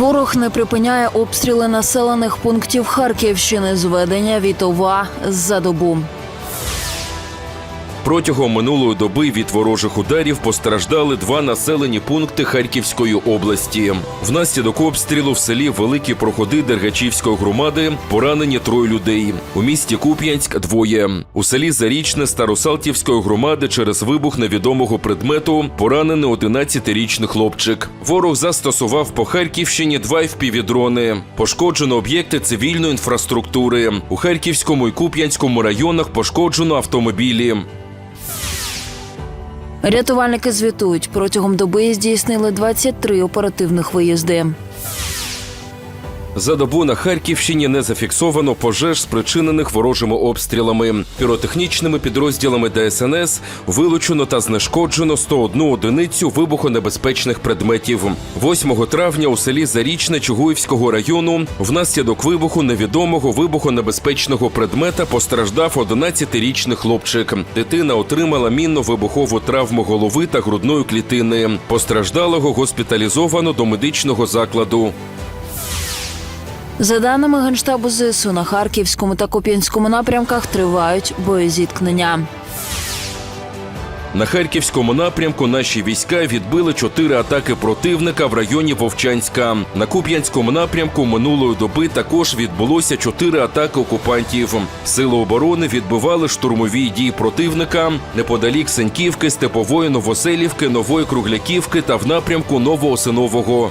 Ворог не припиняє обстріли населених пунктів Харківщини зведення Вітова за добу. Протягом минулої доби від ворожих ударів постраждали два населені пункти Харківської області. Внаслідок обстрілу в селі Великі Проходи Дергачівської громади поранені троє людей. У місті Куп'янськ двоє. У селі Зарічне Старосалтівської громади через вибух невідомого предмету поранений 11-річний хлопчик. Ворог застосував по Харківщині два впівдрони. Пошкоджено об'єкти цивільної інфраструктури. У Харківському і Куп'янському районах пошкоджено автомобілі. Рятувальники звітують, протягом доби здійснили 23 оперативних виїзди. За добу на Харківщині не зафіксовано пожеж, спричинених ворожими обстрілами. Піротехнічними підрозділами ДСНС вилучено та знешкоджено 101 одиницю вибухонебезпечних предметів. 8 травня у селі Зарічне Чугуївського району внаслідок вибуху невідомого вибухонебезпечного предмета постраждав 11-річний хлопчик. Дитина отримала мінно-вибухову травму голови та грудної клітини. Постраждалого госпіталізовано до медичного закладу. За даними генштабу ЗСУ, на харківському та куп'янському напрямках тривають боєзіткнення. На харківському напрямку наші війська відбили чотири атаки противника в районі Вовчанська. На Куп'янському напрямку минулої доби також відбулося чотири атаки окупантів. Сили оборони відбивали штурмові дії противника неподалік Сеньківки, Степової, Новоселівки, Нової Кругляківки та в напрямку Новоосинового.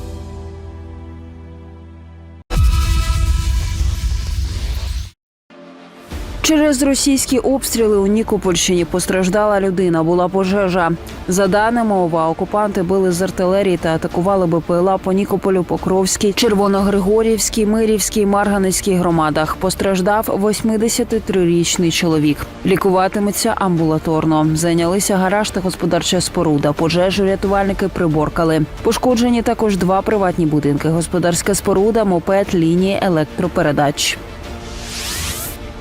Через російські обстріли у Нікопольщині постраждала людина. Була пожежа. За даними ОВА, окупанти били з артилерії та атакували БПЛА по Нікополю, Покровській, Червоногригорівській, Мирівській, Марганецькій громадах. Постраждав 83-річний чоловік. Лікуватиметься амбулаторно. Зайнялися гараж та господарча споруда. Пожежу рятувальники приборкали. Пошкоджені також два приватні будинки: господарська споруда, мопед, лінії електропередач.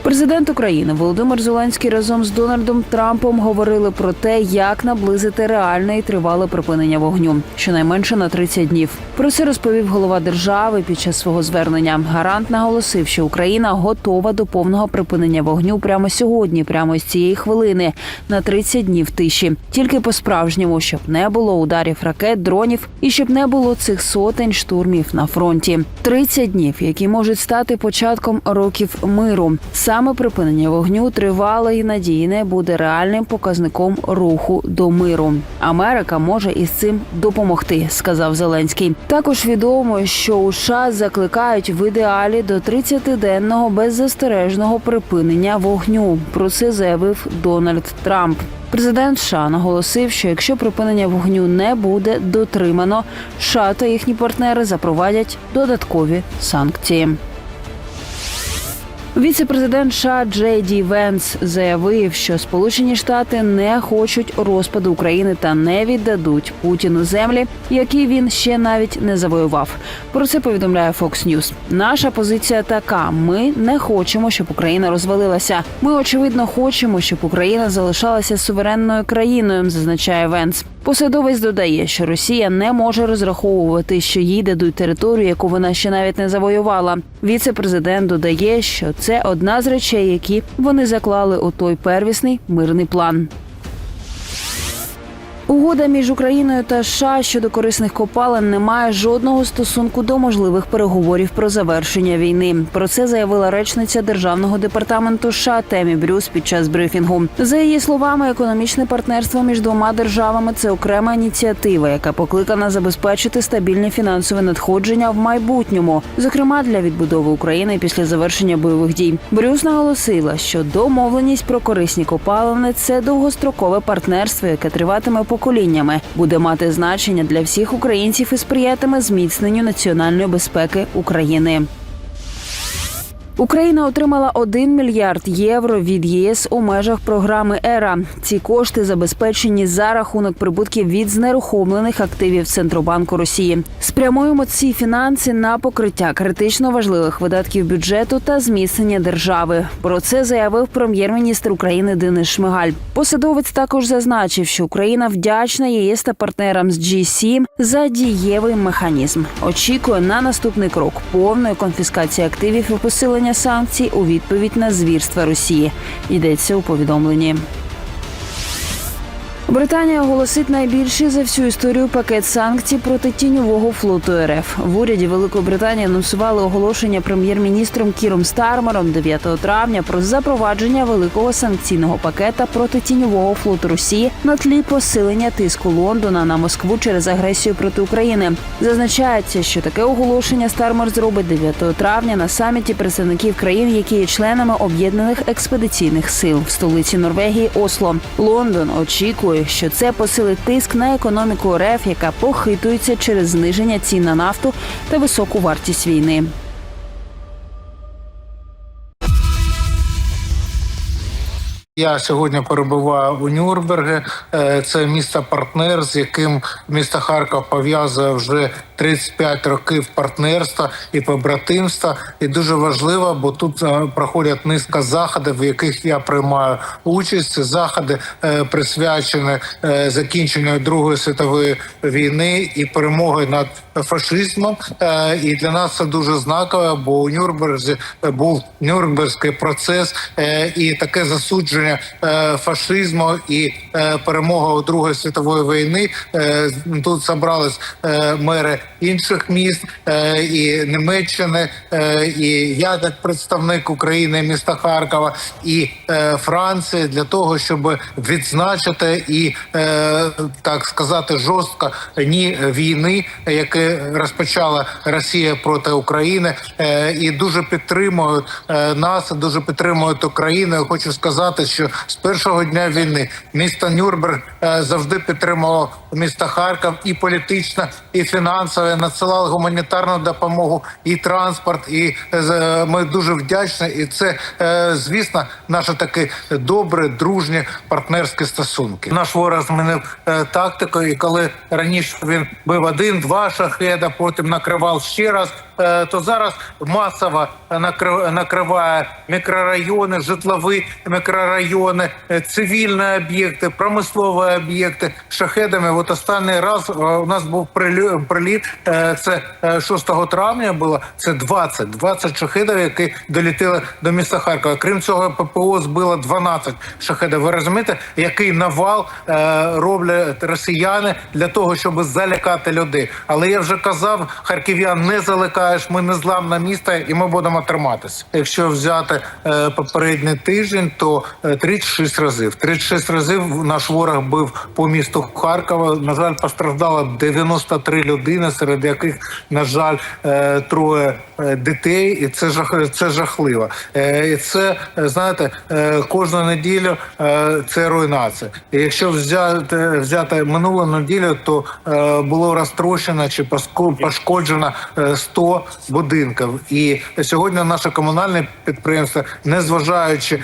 Президент України Володимир Зеленський разом з Дональдом Трампом говорили про те, як наблизити реальне і тривале припинення вогню, щонайменше на 30 днів. Про це розповів голова держави під час свого звернення. Гарант наголосив, що Україна готова до повного припинення вогню прямо сьогодні, прямо з цієї хвилини, на 30 днів тиші. Тільки по-справжньому, щоб не було ударів ракет, дронів і щоб не було цих сотень штурмів на фронті. 30 днів, які можуть стати початком років миру. Саме припинення вогню тривале і надійне буде реальним показником руху до миру. Америка може із цим допомогти, сказав Зеленський. Також відомо, що у США закликають в ідеалі до 30-денного беззастережного припинення вогню. Про це заявив Дональд Трамп. Президент США наголосив, що якщо припинення вогню не буде дотримано, США та їхні партнери запровадять додаткові санкції. Віце-президент США Джей Ді Венс заявив, що Сполучені Штати не хочуть розпаду України та не віддадуть Путіну землі, які він ще навіть не завоював. Про це повідомляє Fox News. Наша позиція така: ми не хочемо, щоб Україна розвалилася. Ми очевидно хочемо, щоб Україна залишалася суверенною країною, зазначає Венс. Посадовець додає, що Росія не може розраховувати, що їй дадуть територію, яку вона ще навіть не завоювала. Віце-президент додає, що це одна з речей, які вони заклали у той первісний мирний план. Угода між Україною та США щодо корисних копалин не має жодного стосунку до можливих переговорів про завершення війни. Про це заявила речниця державного департаменту США Темі Брюс під час брифінгу. За її словами, економічне партнерство між двома державами це окрема ініціатива, яка покликана забезпечити стабільні фінансові надходження в майбутньому, зокрема для відбудови України після завершення бойових дій. Брюс наголосила, що домовленість про корисні копалини це довгострокове партнерство, яке триватиме поколіннями, буде мати значення для всіх українців і сприятиме зміцненню національної безпеки України. Україна отримала 1 мільярд євро від ЄС у межах програми ЕРА. Ці кошти забезпечені за рахунок прибутків від знерухомлених активів Центробанку Росії. Спрямуємо ці фінанси на покриття критично важливих видатків бюджету та зміцнення держави. Про це заявив прем'єр-міністр України Денис Шмигаль. Посадовець також зазначив, що Україна вдячна ЄС та партнерам з G7 за дієвий механізм. Очікує на наступний крок повної конфіскації активів і посилення санкцій у відповідь на звірства Росії. Йдеться у повідомленні. Британія оголосить найбільший за всю історію пакет санкцій проти тіньового флоту РФ. В уряді Великої Британії анонсували оголошення прем'єр-міністром Кіром Стармером 9 травня про запровадження великого санкційного пакета проти тіньового флоту Росії на тлі посилення тиску Лондона на Москву через агресію проти України. Зазначається, що таке оголошення Стармер зробить 9 травня на саміті представників країн, які є членами об'єднаних експедиційних сил в столиці Норвегії Осло. Лондон очікує, що це посилить тиск на економіку РФ, яка похитується через зниження цін на нафту та високу вартість війни. Я сьогодні перебуваю у Нюрнберге. Е, Це місто партнер, з яким місто Харків пов'язує вже 35 років партнерства і побратимства. І дуже важливо, бо тут е, проходять низка заходів, в яких я приймаю участь. Це заходи е, присвячені е, закінченню Другої світової війни і перемоги над фашизмом. І для нас це дуже знаково, бо у Нюрнберзі був Нюрнберзький процес і таке засудження фашизму і перемога у Другої світової війни. Тут зібрались мери інших міст е, і Німеччини, е, і я як представник України, міста Харкова і е, Франції для того, щоб відзначити і так сказати жорстко ні війни, яке розпочала Росія проти України, і дуже підтримують нас, дуже підтримують Україну. Я хочу сказати, що з першого дня війни місто Нюрнберг завжди підтримувало місто Харків і політично, і фінансово надсилали гуманітарну допомогу, і транспорт. І е, ми дуже вдячні. І це, е, звісно, наші такі добрі, дружні партнерські стосунки. Наш ворог змінив е, тактику, і коли раніше він бив один-два шахеда, потім накривав ще раз. е, То зараз масово накри- накриває мікрорайони, житлові мікрорайони, е, цивільні об'єкти, промислові об'єкти шахедами. От останній раз е, у нас був приліт. Е, Це е, 6 травня було. Це 20, 20 шахедів, які долетіли до міста Харкова. Крім цього, ППО збило 12 шахедів. Ви розумієте, який навал е, роблять росіяни для того, щоб залякати людей. Але я вже казав, харків'ян не залякаєш. Ми не зламне місто, і ми будемо триматися. Якщо взяти е, попередній тиждень, то е, 36 разів. 36 разів наш ворог бив по місту Харкова. На жаль, постраждало 93 людини, серед яких, на жаль, е, троє е, дітей, і це жах це жахливо. Е, І це знаєте, кожну неділю це руйнація. І якщо взяти взяти минулу неділю, то було розтрощено чи пошкоджено е, 100 будинків. І сьогодні наше комунальне підприємство, незважаючи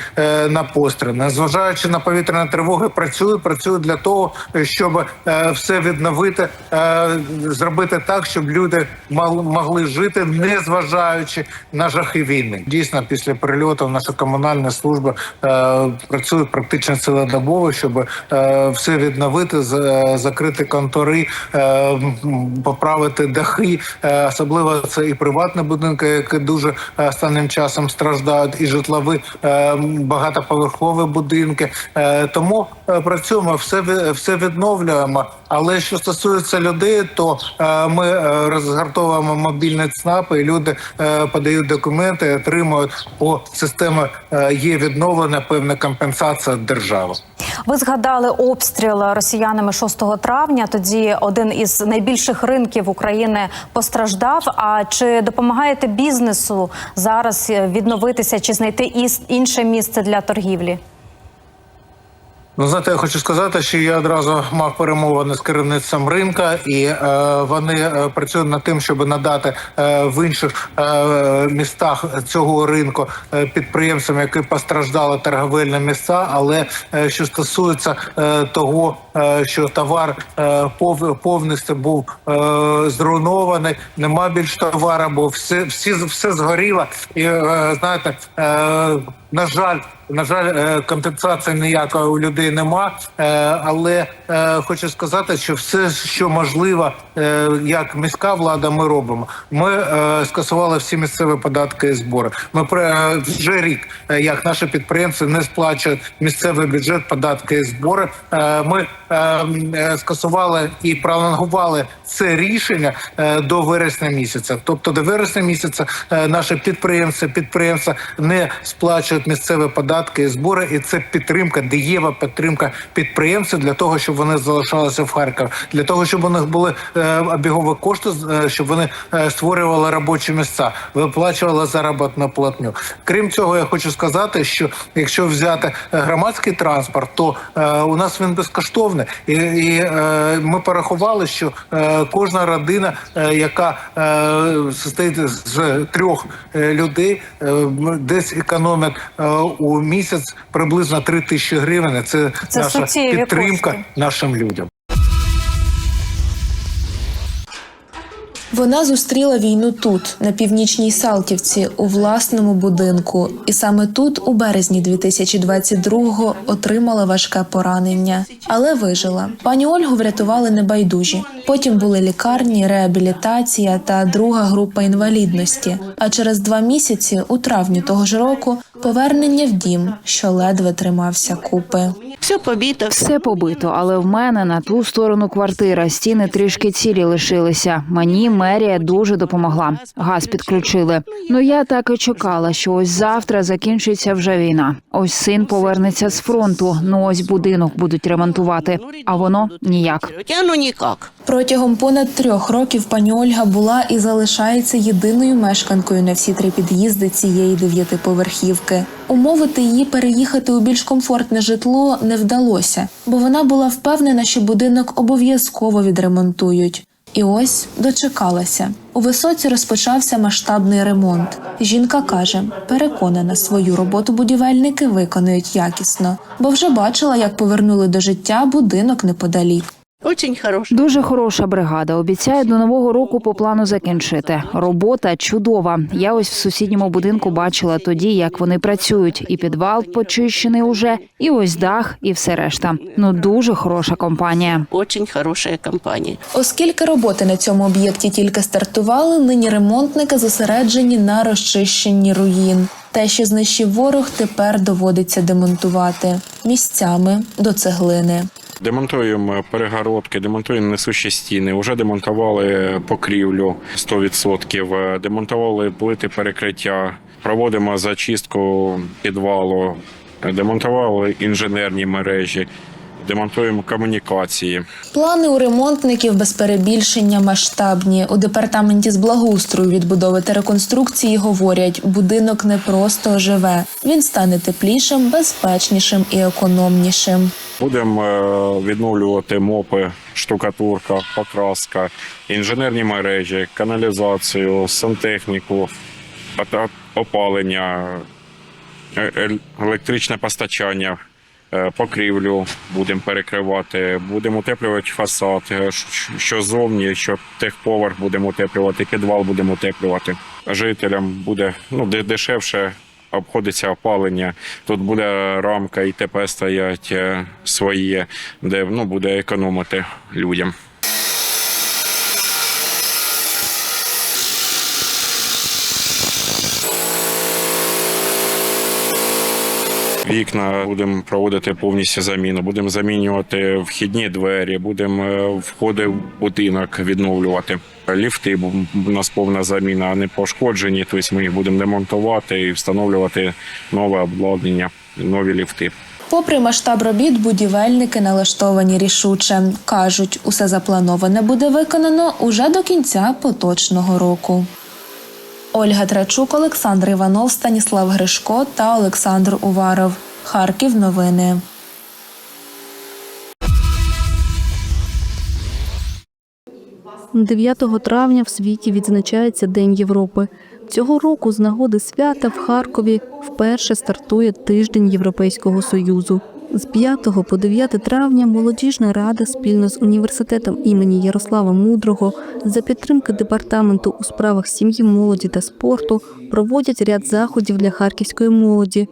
на постріл, незважаючи на повітряні тривоги, працює, працює для того, щоб все відновити, е, зробити так, щоб люди могли жити, не зважаючи на жахи війни.Дійсно, після прильоту наша комунальна служба е, працює практично цілодобово, щоб е, все відновити, за- закрити контори, е, поправити дахи. Е, особливо це і приватні будинки, які дуже е, останнім часом страждають, і житлові е, багатоповерхові будинки. Е, тому е, працюємо, все все відновлюємо. Але що стосується людей, то е, ми е, розгортовуємо мобільні ЦНАПи, і люди е, подають документи, отримують по системі е, є відновлена певна компенсація держави. Ви згадали обстріл росіянами 6 травня. Тоді один із найбільших ринків України постраждав. А чи допомагаєте бізнесу зараз відновитися чи знайти інше місце для торгівлі? Ну, знаєте, я хочу сказати, що я одразу мав перемовини з керівництвом ринка, і е, вони е, працюють над тим, щоб надати е, в інших е, містах цього ринку е, підприємцям, які постраждали торговельні місця. Але е, що стосується е, того, е, що товар е, пов, повністю був е, зруйнований, нема більш товару, бо все, всі все згоріло, і е, знаєте. Е, на жаль, на жаль, е, компенсації ніякої у людей нема. Е, Але е, хочу сказати, що все, що можливо, як міська влада, ми робимо. Ми скасували всі місцеві податки і збори. Ми про- вже рік, як наші підприємці не сплачують місцевий бюджет, податки і збори. Ми скасували і пролонгували це рішення до вересня місяця. Тобто до вересня місяця наші підприємці, підприємці не сплачують місцеві податки і збори, і це підтримка, дієва підтримка підприємців для того, щоб вони залишалися в Харкові, для того, щоб у них були е, обігові кошти, е, щоб вони е, створювали робочі місця, виплачували заробітну платню. Крім цього, я хочу сказати, що якщо взяти е, громадський транспорт, то у нас він безкоштовний, і, ми порахували, що кожна родина, яка е, состоїть з трьох людей, е, десь економить у місяць приблизно 3 тисячі гривень. Це, Це наша підтримка кошти. нашим людям. Вона зустріла війну тут, на північній Салтівці, у власному будинку, і саме тут, у березні 2022-го, отримала важке поранення, але вижила. Пані Ольгу врятували небайдужі. Потім були лікарні, реабілітація та друга група інвалідності. А через два місяці, у травні того ж року, повернення в дім, що ледве тримався купи. Все побито, все. Побито, але в мене на ту сторону квартира. Стіни трішки цілі лишилися. Мені мерія дуже допомогла. Газ підключили. Ну я так і чекала, що ось завтра закінчиться вже війна. Ось син повернеться з фронту. Ну ось будинок будуть ремонтувати. А воно ніяк. Ну никак. Протягом понад трьох років пані Ольга була і залишається єдиною мешканкою на всі три під'їзди цієї дев'ятиповерхівки. Умовити її переїхати у більш комфортне житло не вдалося, бо вона була впевнена, що будинок обов'язково відремонтують. І ось дочекалася. У висоці розпочався масштабний ремонт. Жінка каже, переконана, свою роботу будівельники виконують якісно, бо вже бачила, як повернули до життя будинок неподалік. Очень хороший. Дуже хороша бригада. Обіцяє до нового року по плану закінчити. Робота чудова. Я ось в сусідньому будинку бачила тоді, як вони працюють, і підвал почищений уже, і ось дах, і все решта. Ну дуже хороша компанія. Очень хорошая компания. Оскільки роботи на цьому об'єкті тільки стартували, нині ремонтники зосереджені на розчищенні руїн. Те, що знищив ворог, тепер доводиться демонтувати місцями до цеглини. Демонтуємо перегородки, демонтуємо несущі стіни. Уже демонтували покрівлю 100%, демонтували плити перекриття, проводимо зачистку підвалу, демонтували інженерні мережі, демонтуємо комунікації. Плани у ремонтників без перебільшення масштабні. У департаменті з благоустрою відбудови та реконструкції говорять, будинок не просто живе. Він стане теплішим, безпечнішим і економнішим. Будемо е, відновлювати мопи, штукатурка, покраска, інженерні мережі, каналізацію, сантехніку, опалення, е- е- електричне постачання, покрівлю будемо перекривати, будемо утеплювати фасад, е, що зовні, що техповерх будемо утеплювати, підвал будемо утеплювати. Жителям буде ну, дешевше обходиться опалення. Тут буде рамка і ТП стоять е, своє, де ну, буде економити людям. Вікна будемо проводити повністю заміну. Будемо замінювати вхідні двері, будемо е, входи в будинок відновлювати. Ліфти у нас повна заміна, а не пошкоджені. Тобто ми їх будемо демонтувати і встановлювати нове обладнання, нові ліфти. Попри масштаб робіт, будівельники налаштовані рішуче. кажуть, усе заплановане буде виконано уже до кінця поточного року. Ольга Трачук, Олександр Іванов, Станіслав Гришко та Олександр Уваров. Харків новини. Дев'ятого травня в світі відзначається День Європи. Цього року з нагоди свята в Харкові вперше стартує тиждень Європейського союзу. З 5 по 9 травня молодіжна рада спільно з університетом імені Ярослава Мудрого за підтримки департаменту у справах сім'ї, молоді та спорту проводять ряд заходів для харківської молоді,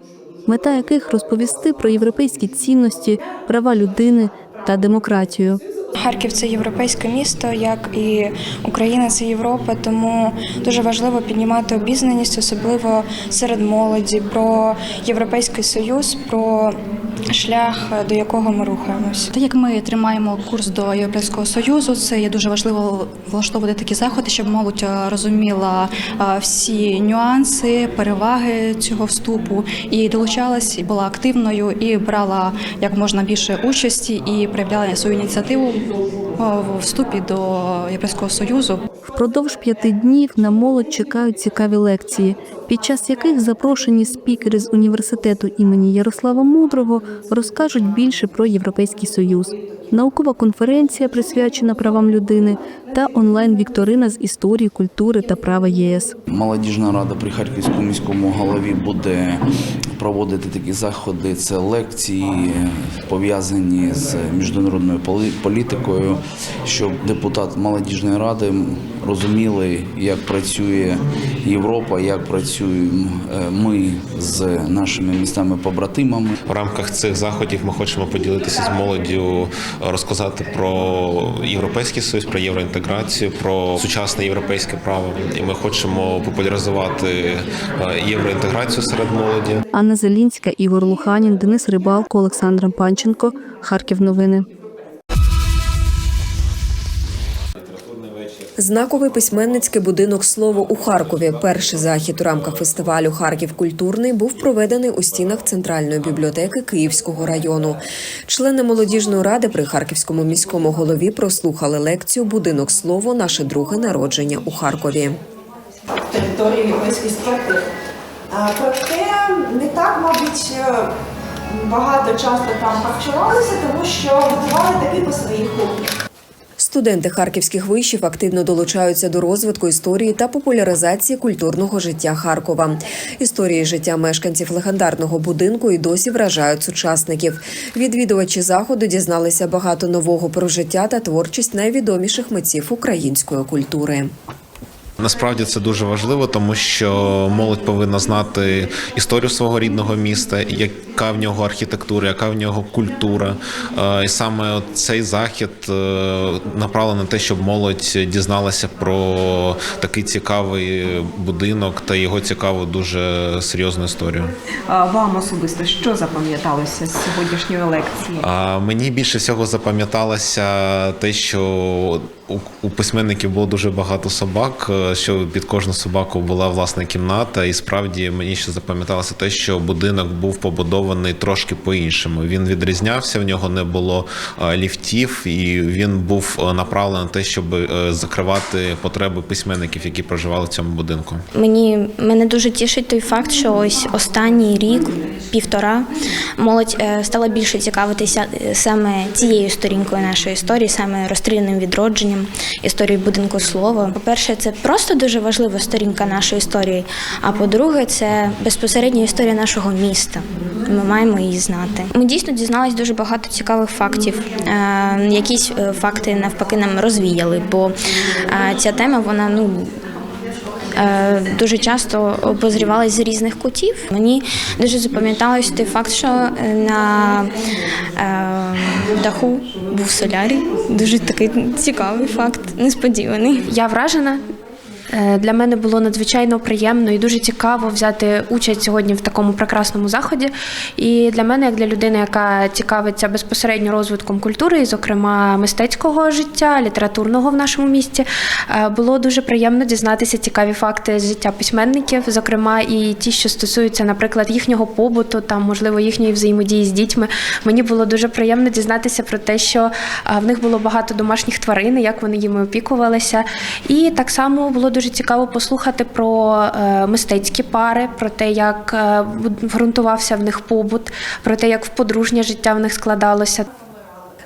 мета яких розповісти про європейські цінності, права людини та демократію. Харків це європейське місто, як і Україна це Європа, тому дуже важливо піднімати обізнаність, особливо серед молоді, про європейський союз, про шлях, до якого ми рухаємось. Так як ми тримаємо курс до Європейського союзу, це є дуже важливо влаштовувати такі заходи, щоб молодь е, розуміла е, всі нюанси, переваги цього вступу і долучалась, і була активною і брала як можна більше участі і проявляла свою ініціативу е, в вступі до Європейського союзу. Впродовж п'яти днів на молодь чекають цікаві лекції, під час яких запрошені спікери з університету імені Ярослава Мудрого розкажуть більше про Європейський Союз. Наукова конференція присвячена правам людини та онлайн-вікторина з історії, культури та права ЄС. Молодіжна рада при Харківському міському голові буде проводити такі заходи. Це лекції пов'язані з міжнародною політикою, щоб депутат молодіжної ради розуміли, як працює Європа, як працюємо е, ми з нашими містами-побратимами. В рамках цих заходів ми хочемо поділитися з молоддю, розказати про європейський союз, про євроінтеграцію, про сучасне європейське право. І ми хочемо популяризувати е, євроінтеграцію серед молоді. Анна Зелінська, Ігор Луханін, Денис Рибалко, Олександр Панченко. Харків новини. Знаковий письменницький будинок Слово у Харкові. Перший захід у рамках фестивалю Харків культурний був проведений у стінах центральної бібліотеки Київського району. Члени молодіжної ради при харківському міському голові прослухали лекцію Будинок Слово наше друге народження у Харкові. території європейської спілки. Проте не так, мабуть, е, багато часто там харчувалися, тому що готували таки по своїй кухні. Студенти харківських вишів активно долучаються до розвитку історії та популяризації культурного життя Харкова. Історії життя мешканців легендарного будинку і досі вражають сучасників. Відвідувачі заходу дізналися багато нового про життя та творчість найвідоміших митців української культури. Насправді це дуже важливо, тому що молодь повинна знати історію свого рідного міста, яка в нього архітектура, яка в нього культура. Е, І саме цей захід е, направлений на те, щоб молодь дізналася про такий цікавий будинок та його цікаву дуже серйозну історію. Вам особисто що запам'яталося з сьогоднішньої лекції? А мені більше всього запам'яталося те, що у, у письменників було дуже багато собак, е, що під кожну собаку була власна кімната, і справді мені ще запам'яталося те, що будинок був побудований трошки по-іншому. Він відрізнявся, в нього не було е, ліфтів, і він був е, направлений на те, щоб закривати потреби письменників, які проживали в цьому будинку. Мені мене дуже тішить той факт, що ось останній рік, півтора, молодь стала більше цікавитися саме цією сторінкою нашої історії, саме розстріляним відродженням історії будинку слова. По-перше, це просто дуже важлива сторінка нашої історії. А по-друге, це безпосередньо історія нашого міста. Ми маємо її знати. Ми дійсно дізналися дуже багато цікавих фактів. Е, Якісь е, факти навпаки нам розвіяли, бо е, ця тема вона ну дуже часто обозрівалась з різних кутів. Мені дуже запам'яталось той факт, що на е, даху був солярій. Дуже такий цікавий факт, несподіваний. Я вражена. Е, Для мене було надзвичайно приємно і дуже цікаво взяти участь сьогодні в такому прекрасному заході. І для мене, як для людини, яка цікавиться безпосередньо розвитком культури, і, зокрема, мистецького життя, літературного в нашому місті, е, було дуже приємно дізнатися цікаві факти з життя письменників, зокрема, і ті, що стосуються, наприклад, їхнього побуту, там, можливо, їхньої взаємодії з дітьми. Мені було дуже приємно дізнатися про те, що е, в них було багато домашніх тварин, як вони їми опікувалися. І так само було дуже цікаво послухати про е, мистецькі пари, про те, як е, ґрунтувався в них побут, про те, як в подружнє життя в них складалося.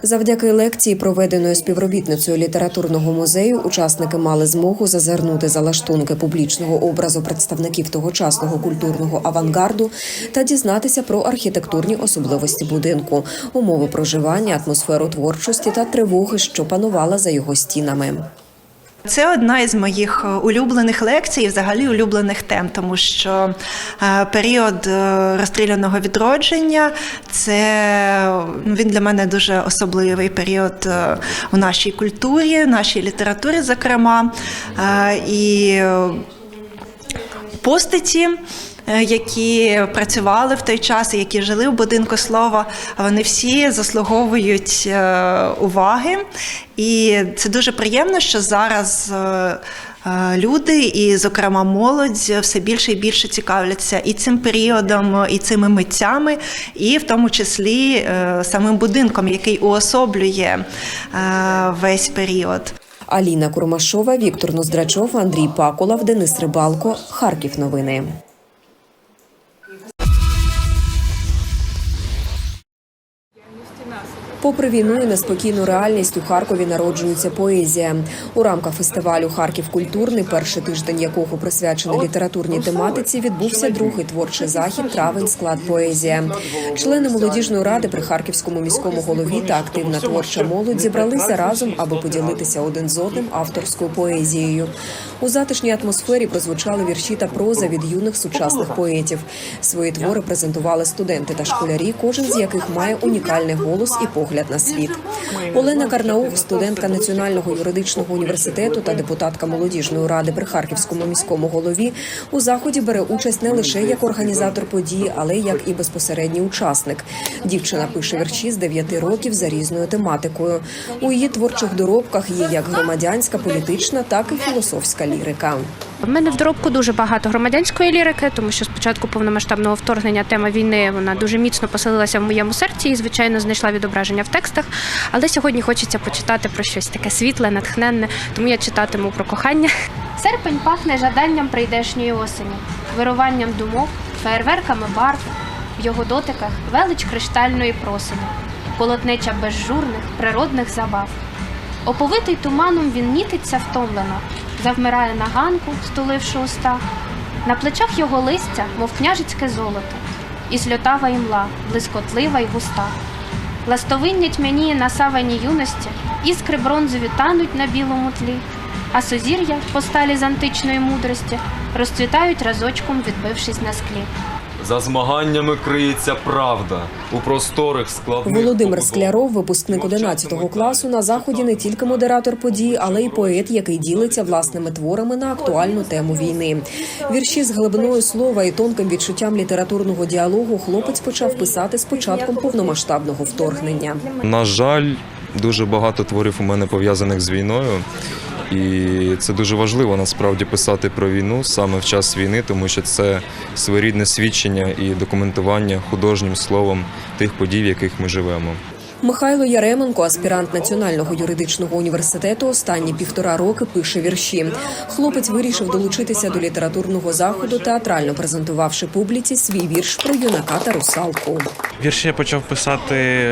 Завдяки лекції, проведеної співробітницею літературного музею, учасники мали змогу зазирнути за лаштунки публічного образу представників тогочасного культурного авангарду та дізнатися про архітектурні особливості будинку, умови проживання, атмосферу творчості та тривоги, що панувала за його стінами. Це одна із моїх е, улюблених лекцій, і взагалі улюблених тем, тому що е, період е, розстріляного відродження це ну, він для мене дуже особливий період у нашій культурі, нашій літературі, зокрема. І постаті. Е, Які працювали в той час, які жили в будинку слова, вони всі заслуговують е, уваги. І це дуже приємно, що зараз е, люди, і, зокрема, молодь, все більше і більше цікавляться і цим періодом, і цими митцями, і в тому числі самим будинком, який уособлює весь період. Аліна Курмашова, Віктор Ноздрачов, Андрій Пакулав, Денис Рибалко. Харків новини. Попри війну і неспокійну реальність у Харкові народжується поезія. У рамках фестивалю Харків культурний, перший тиждень якого присвячений літературній тематиці, відбувся другий творчий захід Травень склад поезія. Члени молодіжної ради при харківському міському голові та активна творча молодь зібралися разом, аби поділитися один з одним авторською поезією. У затишній атмосфері прозвучали вірші та проза від юних сучасних поетів. Свої твори презентували студенти та школярі, кожен з яких має унікальний голос і погляд на світ. Олена Карнаух, студентка Національного юридичного університету та депутатка молодіжної ради при харківському міському голові, у заході бере участь не лише як організатор події, але як і безпосередній учасник. Дівчина пише вірші з 9 років за різною тематикою. У її творчих доробках є як громадянська, політична, так і філософська лірика. В мене в доробку дуже багато громадянської лірики, тому що спочатку повномасштабного вторгнення тема війни вона дуже міцно поселилася в моєму серці і, звичайно, знайшла відображення в текстах. Але сьогодні хочеться почитати про щось таке світле, натхненне, тому я читатиму про кохання. Серпень пахне жаданням прийдешньої осені, вируванням думок, феєрверками барв, в його дотиках велич криштальної просини, полотнеча безжурних природних забав. Оповитий туманом він нітиться втомлено, завмирає на ганку, стуливши уста. На плечах його листя, мов княжицьке золото, і сльотава імла, блискотлива й густа. Ластовиння тьмяніє на савані юності, іскри бронзові тануть на білому тлі, а сузір'я, посталі з античної мудрості, розцвітають разочком, відбившись на склі. За змаганнями криється правда у просторих складних Володимир Скляров, випускник 11 класу, на заході не тільки модератор подій, але й поет, який ділиться власними творами на актуальну тему війни. Вірші з глибиною слова і тонким відчуттям літературного діалогу хлопець почав писати з початком повномасштабного вторгнення. На жаль, дуже багато творів у мене пов'язаних з війною. І це дуже важливо насправді писати про війну саме в час війни, тому що це своєрідне свідчення і документування художнім словом тих подій, в яких ми живемо. Михайло Яременко, аспірант Національного юридичного університету, останні півтора роки пише вірші. Хлопець вирішив долучитися до літературного заходу, театрально презентувавши публіці свій вірш про юнака та русалку. Вірші я почав писати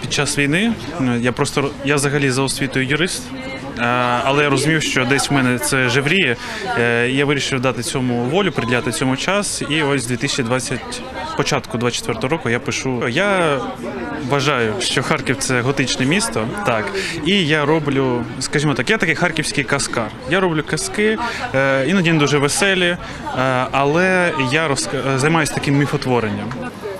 під час війни. Я просто я взагалі за освітою юрист. Але я розумів, що десь в мене це жевріє. Е, Я вирішив дати цьому волю, приділяти цьому час. І ось з 2020, початку 24 року я пишу. Я вважаю, що Харків це готичне місто. Так, і я роблю, скажімо так, я такий харківський каскар. Я роблю казки, е, іноді не дуже веселі, е, але я розка- займаюся таким міфотворенням.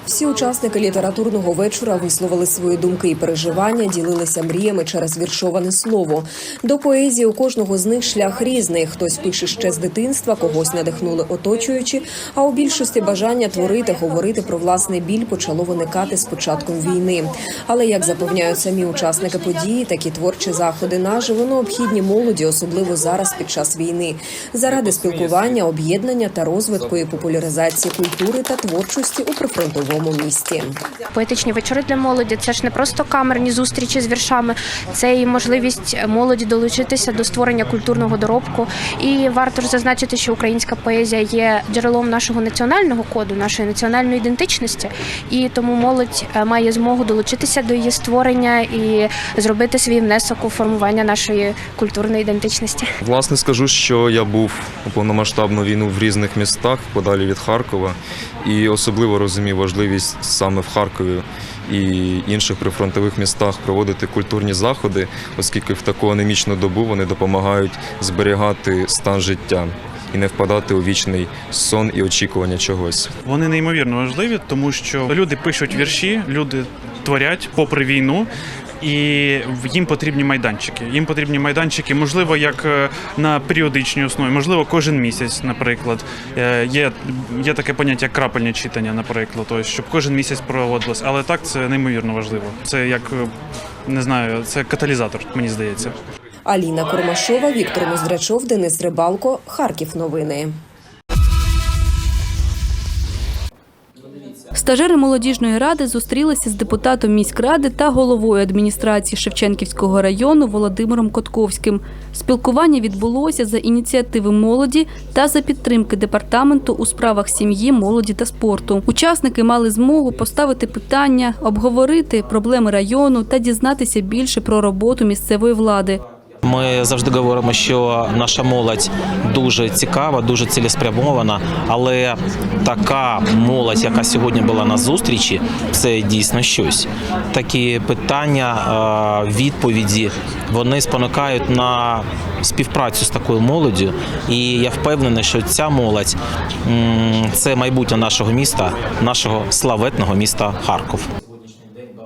Всі учасники літературного вечора висловили свої думки і переживання, ділилися мріями через віршоване слово. До поезії у кожного з них шлях різний. Хтось пише ще з дитинства, когось надихнули оточуючи. А у більшості бажання творити, говорити про власний біль почало виникати з початком війни. Але як запевняють самі учасники події, такі творчі заходи наживо необхідні молоді, особливо зараз під час війни, заради спілкування, об'єднання та розвитку і популяризації культури та творчості у прифронтових новому місті. Поетичні вечори для молоді це ж не просто камерні зустрічі з віршами, це і можливість молоді долучитися до створення культурного доробку. І варто ж зазначити, що українська поезія є джерелом нашого національного коду, нашої національної ідентичності, і тому молодь е, має змогу долучитися до її створення і зробити свій внесок у формування нашої культурної ідентичності. Власне, скажу, що я був у повномасштабну війну в різних містах, подалі від Харкова, і особливо розумів важливість саме в Харкові і інших прифронтових містах проводити культурні заходи, оскільки в таку анемічну добу вони допомагають зберігати стан життя і не впадати у вічний сон і очікування чогось. Вони неймовірно важливі, тому що люди пишуть вірші, люди творять попри війну. І їм потрібні майданчики. Їм потрібні майданчики, можливо, як е, на періодичній основі, можливо, кожен місяць, наприклад. Е, Є, є таке поняття як крапельне читання, наприклад, тобто, щоб кожен місяць проводилось. Але так це неймовірно важливо. Це як е, не знаю, це каталізатор, мені здається. Аліна Курмашова, Віктор Ноздрачов, Денис Рибалко, Харків. Новини. Стажери молодіжної ради зустрілися з депутатом міськради та головою адміністрації Шевченківського району Володимиром Котковським. Спілкування відбулося за ініціативи молоді та за підтримки департаменту у справах сім'ї, молоді та спорту. Учасники мали змогу поставити питання, обговорити проблеми району та дізнатися більше про роботу місцевої влади. Ми завжди говоримо, що наша молодь дуже цікава, дуже цілеспрямована, але така молодь, яка сьогодні була на зустрічі, це дійсно щось. Такі питання, е, відповіді вони спонукають на співпрацю з такою молоддю. І я впевнений, що ця молодь це майбутнє нашого міста, нашого славетного міста Харків.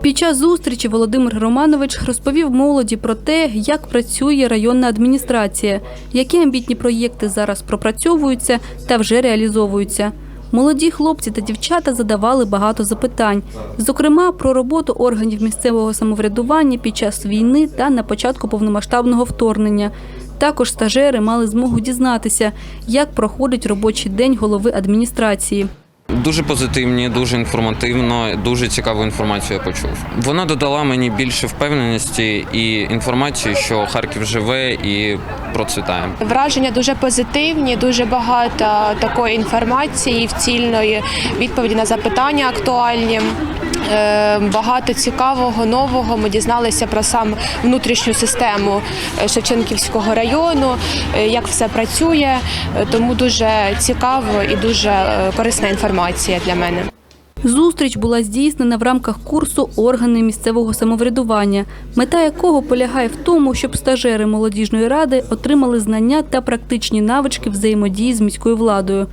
Під час зустрічі Володимир Романович розповів молоді про те, як працює районна адміністрація, які амбітні проєкти зараз пропрацьовуються та вже реалізовуються. Молоді хлопці та дівчата задавали багато запитань, зокрема про роботу органів місцевого самоврядування під час війни та на початку повномасштабного вторгнення. Також стажери мали змогу дізнатися, як проходить робочий день голови адміністрації. Дуже позитивні, дуже інформативно, дуже цікаву інформацію я почув. Вона додала мені більше впевненості і інформації, що Харків живе і процвітає. Враження дуже позитивні, дуже багато такої інформації, вцільної відповіді на запитання актуальні. Е, Багато цікавого, нового. Ми дізналися про сам внутрішню систему е, Шевченківського району, е, як все працює. Тому дуже цікаво і дуже корисна інформація для мене. Зустріч була здійснена в рамках курсу Органи місцевого самоврядування, мета якого полягає в тому, щоб стажери молодіжної ради отримали знання та практичні навички взаємодії з міською владою.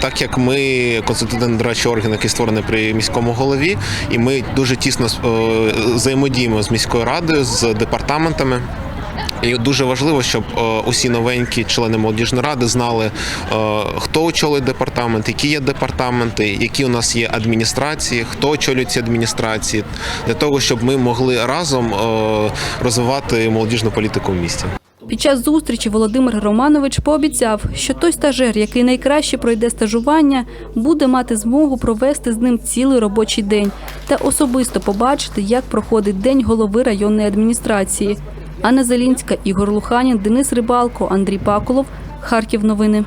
Так як ми конституційний дорадчий орган, який створений при міському голові, і ми дуже тісно е, взаємодіємо з міською радою, з департаментами. І дуже важливо, щоб е, усі новенькі члени молодіжної ради знали, е, хто очолює департамент, які є департаменти, які у нас є адміністрації, хто очолює ці адміністрації, для того, щоб ми могли разом розвивати молодіжну політику в місті. Під час зустрічі Володимир Романович пообіцяв, що той стажер, який найкраще пройде стажування, буде мати змогу провести з ним цілий робочий день та особисто побачити, як проходить день голови районної адміністрації. Анна Зелінська, Ігор Луханін, Денис Рибалко, Андрій Паколов. Харків. Новини.